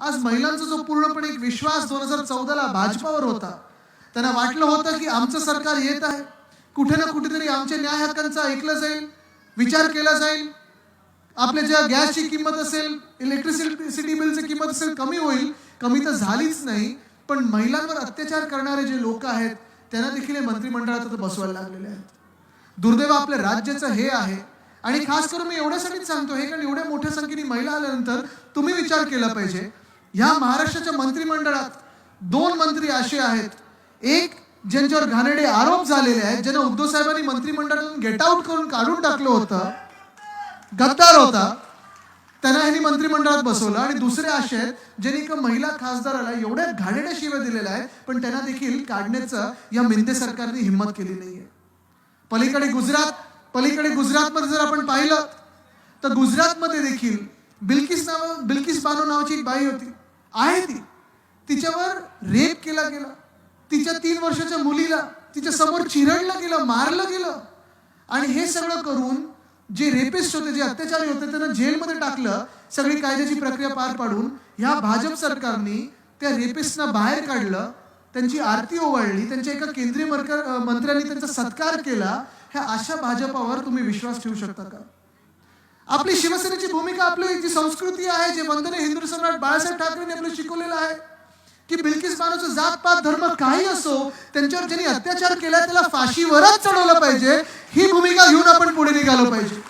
आज महिलांचा जो पूर्णपणे एक विश्वास दोन हजार चौदाला भाजपावर होता त्यांना वाटलं होतं की आमचं सरकार येत आहे. कुठे ना कुठेतरी आमच्या न्याय हक्कांचा ऐकलं जाईल विचार केला जाईल. आपल्या ज्या गॅसची किंमत असेल इलेक्ट्रिसिटी बिलची किंमत असेल कमी होईल. कमी तर झालीच नाही पण महिलांवर अत्याचार करणारे जे लोक आहेत त्यांना देखील हे मंत्रिमंडळात आता बसवायला लागलेले आहेत. दुर्दैव आपल्या राज्याचं हे आहे. आणि खास करून मी एवढ्यासाठीच सांगतो हे कारण एवढ्या मोठ्या संख्येने महिला आल्यानंतर तुम्ही विचार केला पाहिजे. ह्या महाराष्ट्राच्या मंत्रिमंडळात दोन मंत्री असे आहेत. एक ज्यांच्यावर घाणेडे आरोप झालेले आहेत ज्यांना उद्धव साहेबांनी मंत्रिमंडळातून गेट आउट करून काढून टाकलं होतं गद्दार होता त्यांना ह्यांनी मंत्रिमंडळात बसवलं. आणि दुसरे असे आहेत ज्यांनी एका महिला खासदाराला एवढ्या घाणेरड्या शिव्या दिलेल्या आहेत पण त्यांना देखील काढण्याचं या मिंदे सरकारने हिंमत केली नाहीये. पलीकडे गुजरात पलीकडे गुजरातमध्ये जर आपण पाहिलं तर गुजरातमध्ये देखील बिल्किस नाव बिल्किस बानो नावाची एक बाई होती. आहे ती. तिच्यावर रेप केला गेला. तिच्या तीन वर्षाच्या मुलीला तिच्या समोर चिरडलं गेलं मारलं गेलं. आणि हे सगळं करून जे रेपिस्ट होते जे अत्याचारी होते त्यांना जेलमध्ये टाकलं सगळी कायद्याची प्रक्रिया पार पाडून ह्या भाजप सरकारने त्या रेपिस्टना बाहेर काढलं त्यांची आरती ओवाळली त्यांच्या एका केंद्रीय मंत्र्यांनी त्यांचा सत्कार केला. ह्या अशा भाजपावर तुम्ही विश्वास ठेवू शकता का? आपली शिवसेनेची भूमिका आपली जी संस्कृती आहे जे वंदने हिंदू सम्राट बाळासाहेब ठाकरेंनी आपलं शिकवलेलं आहे की बिल्किस बानोचं जात पात धर्म काही असो त्यांच्यावर ज्यांनी अत्याचार केला त्याला फाशीवरच चढवलं पाहिजे ही भूमिका घेऊन आपण पुढे निघालो पाहिजे.